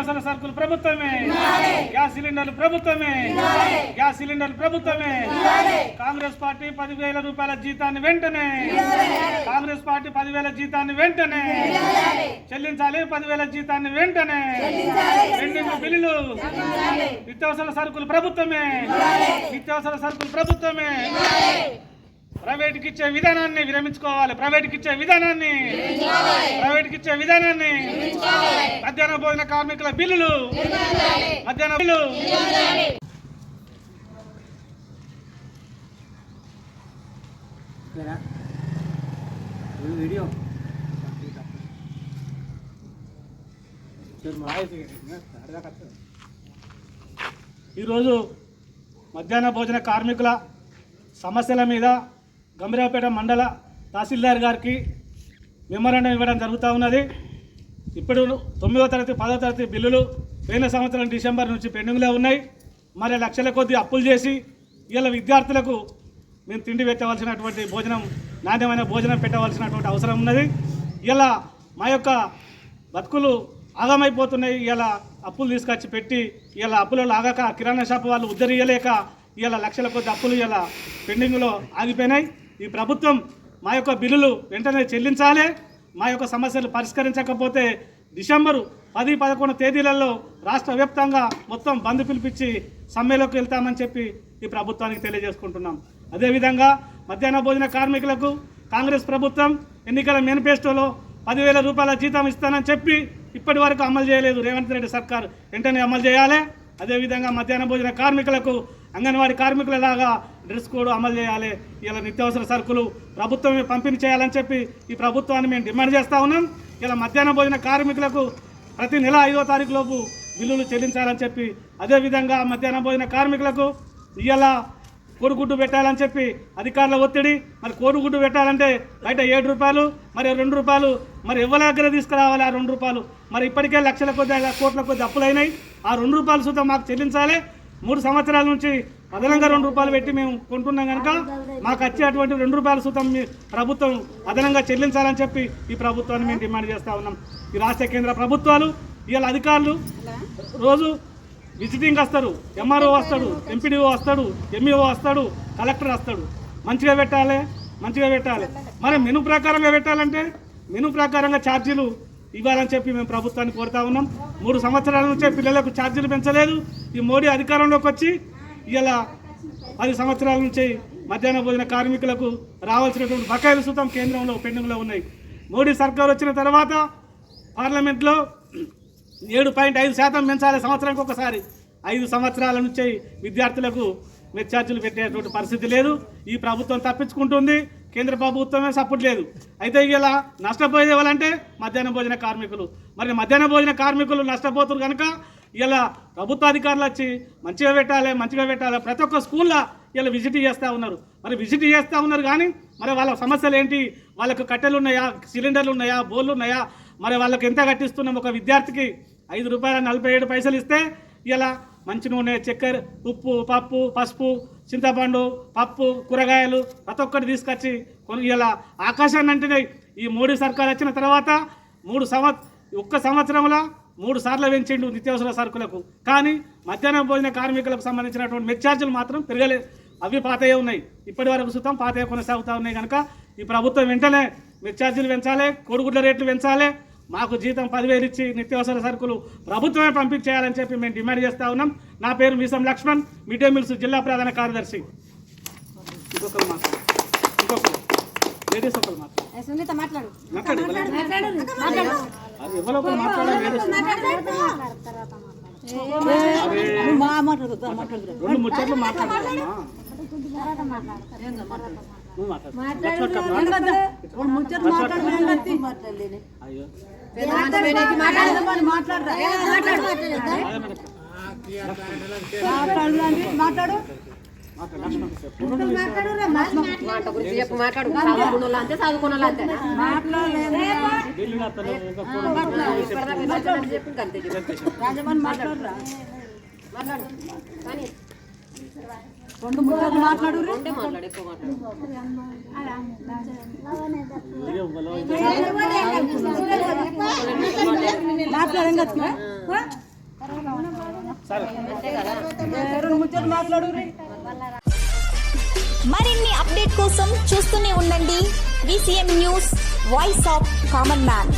నిత్యావసర సరుకులు ప్రభుత్వమే. గ్యాస్ సిలిండర్లు ప్రభుత్వమే. గ్యాస్ సిలిండర్లు ప్రభుత్వమే. కాంగ్రెస్ పార్టీ పదివేల రూపాయల జీతాన్ని వెంటనే. కాంగ్రెస్ పార్టీ పదివేల జీతాన్ని వెంటనే. చెల్లించాలి పదివేల జీతాన్ని వెంటనే. పెండింగ్ బిల్లులు. నిత్యావసర సరుకులు ప్రభుత్వమే. నిత్యావసర సరుకులు ప్రభుత్వమే. ప్రైవేట్కి ఇచ్చే విధానాన్ని విరమించుకోవాలి. ప్రైవేట్కి ఇచ్చే విధానాన్ని ప్రైవేట్కి ఇచ్చే విధానాన్ని మధ్యాహ్న భోజన కార్మికుల బిల్లులు మధ్యాహ్న బిల్లు వీడియో. ఈరోజు మధ్యాహ్న భోజన కార్మికుల సమస్యల మీద గంభీరావుపేట మండల తహసీల్దార్ గారికి మెమరాండం ఇవ్వడం జరుగుతూ ఉన్నది. ఇప్పుడు తొమ్మిదో తరగతి పదో తరగతి బిల్లులు పోయిన సంవత్సరం డిసెంబర్ నుంచి పెండింగ్లో ఉన్నాయి. మరి లక్షల కొద్ది అప్పులు చేసి ఇలా విద్యార్థులకు మేము తిండి పెట్టవలసినటువంటి భోజనం నాణ్యమైన భోజనం పెట్టవలసినటువంటి అవసరం ఉన్నది. ఇలా మా యొక్క బతుకులు ఆగమైపోతున్నాయి. ఇలా అప్పులు తీసుకొచ్చి పెట్టి ఇలా అప్పులలో ఆగాక కిరాణా షాప్ వాళ్ళు ఉద్ధరియలేక ఇలా లక్షల కొద్ది అప్పులు ఇలా పెండింగ్లో ఆగిపోయినాయి. ఈ ప్రభుత్వం మా యొక్క బిల్లులు వెంటనే చెల్లించాలి. మా యొక్క సమస్యలు పరిష్కరించకపోతే డిసెంబరు పది పదకొండు తేదీలలో రాష్ట్ర వ్యాప్తంగా మొత్తం బంద్ పిలిపించి సమ్మెలోకి వెళ్తామని చెప్పి ఈ ప్రభుత్వానికి తెలియజేసుకుంటున్నాం. అదేవిధంగా మధ్యాహ్న భోజన కార్మికులకు కాంగ్రెస్ ప్రభుత్వం ఎన్నికల మేనిఫెస్టోలో పదివేల రూపాయల జీతం ఇస్తానని చెప్పి ఇప్పటి వరకు అమలు చేయలేదు రేవంత్ రెడ్డి సర్కార్. వెంటనే అమలు చేయాలి. అదేవిధంగా మధ్యాహ్న భోజన కార్మికులకు అంగన్వాడీ కార్మికులలాగా డ్రెస్ కోడ్ అమలు చేయాలి. ఇలా నిత్యావసర సరుకులు ప్రభుత్వమే పంపిణీ చేయాలని చెప్పి ఈ ప్రభుత్వాన్ని మేము డిమాండ్ చేస్తూ ఉన్నాం. ఇలా మధ్యాహ్న భోజన కార్మికులకు ప్రతి నెల ఐదో తారీఖు లోపు బిల్లులు చెల్లించాలని చెప్పి అదేవిధంగా మధ్యాహ్న భోజన కార్మికులకు ఇలా కోడిగుడ్డు పెట్టాలని చెప్పి అధికారుల ఒత్తిడి మరి కోడిగుడ్డు పెట్టాలంటే బయట ఏడు రూపాయలు మరి రెండు రూపాయలు మరి ఎవరి దగ్గర తీసుకురావాలి ఆ రెండు రూపాయలు? మరి ఇప్పటికే లక్షల కొద్ది కోట్ల కొద్ది అప్పులైనాయి. ఆ రెండు రూపాయలు సుతం మాకు చెల్లించాలి. మూడు సంవత్సరాల నుంచి అదనంగా రెండు రూపాయలు పెట్టి మేము కొంటున్నాం కనుక మాకు వచ్చేటువంటి రెండు రూపాయల సుతం మీ ప్రభుత్వం అదనంగా చెల్లించాలని చెప్పి ఈ ప్రభుత్వాన్ని మేము డిమాండ్ చేస్తూ ఉన్నాం. ఈ రాష్ట్ర కేంద్ర ప్రభుత్వాలు ఇవాళ అధికారులు రోజు విజిటింగ్ వస్తారు ఎంఆర్ఓ వస్తాడు ఎంపీడీఓ వస్తాడు ఎంఈఓ వస్తాడు కలెక్టర్ వస్తాడు. మంచిగా పెట్టాలి మంచిగా పెట్టాలి. మరి మెను ప్రకారంగా పెట్టాలంటే మెను ప్రకారంగా ఛార్జీలు ఇవ్వాలని చెప్పి మేము ప్రభుత్వాన్ని కోరుతా ఉన్నాం. మూడు సంవత్సరాల నుంచే పిల్లలకు ఛార్జీలు పెంచలేదు. ఈ మోడీ అధికారంలోకి వచ్చి ఇలా పది సంవత్సరాల నుంచి మధ్యాహ్న భోజన కార్మికులకు రావాల్సినటువంటి బకాయిలు సుతం కేంద్రంలో పెండింగ్లో ఉన్నాయి. మోడీ సర్కార్ వచ్చిన తర్వాత పార్లమెంట్లో ఏడు పాయింట్ ఐదు శాతం పెంచాలి సంవత్సరానికి ఒకసారి. ఐదు సంవత్సరాల నుంచి విద్యార్థులకు మెచ్చార్జీలు పెట్టేటువంటి పరిస్థితి లేదు. ఈ ప్రభుత్వం తప్పించుకుంటుంది. కేంద్ర ప్రభుత్వమే సపోర్ట్ లేదు. అయితే ఇలా నష్టపోయేది ఎవరంటే మధ్యాహ్న భోజన కార్మికులు. మరి మధ్యాహ్న భోజన కార్మికులు నష్టపోతున్నారు కనుక ఇలా ప్రభుత్వ అధికారులు వచ్చి మంచిగా పెట్టాలి మంచిగా పెట్టాలి. ప్రతి ఒక్క స్కూల్లో ఇలా విజిట్ చేస్తూ ఉన్నారు. మరి విజిట్ చేస్తూ ఉన్నారు కానీ మరి వాళ్ళ సమస్యలు ఏంటి? వాళ్ళకు కట్టెలు ఉన్నాయా? సిలిండర్లు ఉన్నాయా? బోర్లు ఉన్నాయా? మరి వాళ్ళకి ఎంత కట్టిస్తున్నాం? ఒక విద్యార్థికి ఐదు రూపాయల నలభై ఏడు పైసలు ఇస్తే ఇలా మంచి నూనె చక్కెర ఉప్పు పప్పు పసుపు చింతపండు పప్పు కూరగాయలు ప్రతి ఒక్కటి తీసుకొచ్చి కొన్ని ఇలా ఆకాశాన్ని అంటున్నాయి ఈ మోడీ సర్కార్ వచ్చిన తర్వాత మూడు సంవత్ ఒక్క సంవత్సరంలో మూడు సార్లు పెంచిండు నిత్యావసర సరుకులకు. కానీ మధ్యాహ్నం భోజన కార్మికులకు సంబంధించినటువంటి మెచ్చార్జీలు మాత్రం పెరగలేదు అవి పాతయే ఉన్నాయి. ఇప్పటి వరకు సుతం పాతయ్య కొనసాగుతూ ఉన్నాయి కనుక ఈ ప్రభుత్వం వెంటనే మెచ్చార్జీలు పెంచాలి కోడిగుడ్ల రేట్లు పెంచాలి మాకు జీతం పదివేలు ఇచ్చి నిత్యావసర సరుకులు ప్రభుత్వమే పంపించేయాలని చెప్పి మేము డిమాండ్ చేస్తా ఉన్నాం. నా పేరు మీసం లక్ష్మణ్ మిడ్ డే మీల్స్ జిల్లా ప్రధాన కార్యదర్శి. ఇంకొకరు మాట్లాడు. ఇంకొకరు. లేడీస్ ఒకరు మాట్లాడు. మాట్లాడు. మాట్లాడు ఎవరు? మాట్లాడు. అది ఎవరో ఒకరు మాట్లాడాలి? రెండు ముచ్చట్లు మాట్లాడాలమ్మా నువ్వు మాట్లాడు. లక్ష్మక్క మాట్లాడు. అయ్యో. మాట్లాడు మాట్లాడు లక్ష్మక్క చెప్పు. మాట గురించి చెప్పు మాట్లాడు. చదువుకున్న వాళ్ళు అంతే చదువుకున్న వాళ్ళు అంతే ఢిల్లీ అతను ఒక ఫోన్ ఇప్పటిదాకా చెప్పు ఇంకా అంతే చెప్పు. మాట్లాడు. కానీ రెండు ముక్కలు మాట్లాడు రెండే మాట్లాడు ఎక్కువ మాట్లాడు వీడియో బలో మరిన్ని అప్డేట్ కోసం చూస్తూనే ఉండండి. VCM news voice of common man